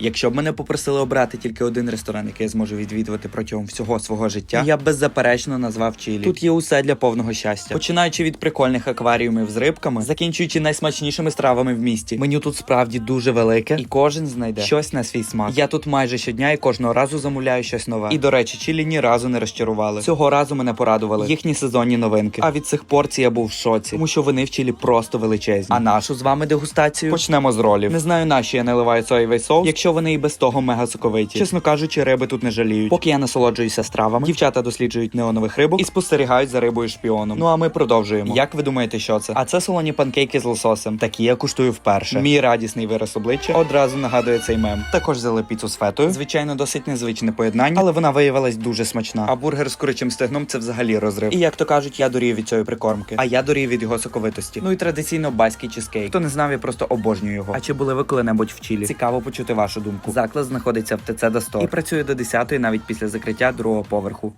Якщо б мене попросили обрати тільки один ресторан, який я зможу відвідувати протягом всього свого життя, я б беззаперечно назвав Чилі. Тут є усе для повного щастя. Починаючи від прикольних акваріумів з рибками, закінчуючи найсмачнішими стравами в місті. Меню тут справді дуже велике, і кожен знайде щось на свій смак. Я тут майже щодня і кожного разу замовляю щось нове. І до речі, Чилі ні разу не розчарували. Цього разу мене порадували їхні сезонні новинки. А від цих порцій я був в шоці, тому що вони в Чилі просто величезні. А нашу з вами дегустацію почнемо з ролів. Не знаю, на що я наливаю соєвий соус, якщо вони і без того мега соковиті. Чесно кажучи, риби тут не жаліють. Поки я насолоджуюся стравами, дівчата досліджують неонових рибок і спостерігають за рибою шпіоном. Ну а ми продовжуємо. Як ви думаєте, що це? А це солоні панкейки з лососем. Такі я куштую вперше. Мій радісний вираз обличчя одразу нагадує цей мем. Також взяли піцу з фетою. Звичайно, досить незвичне поєднання, але вона виявилась дуже смачна. А бургер з курячим стегном це взагалі розрив. І як то кажуть, я дорію від цієї прикормки. А я дорію від його соковитості. Ну і традиційно баський чизкейк. Хто не знав, я просто обожнюю його. А чи були ви коли-небудь в Чилі? Цікаво почути вашу думку. Заклад знаходиться в ТЦ до 100 і працює до 10 навіть після закриття другого поверху.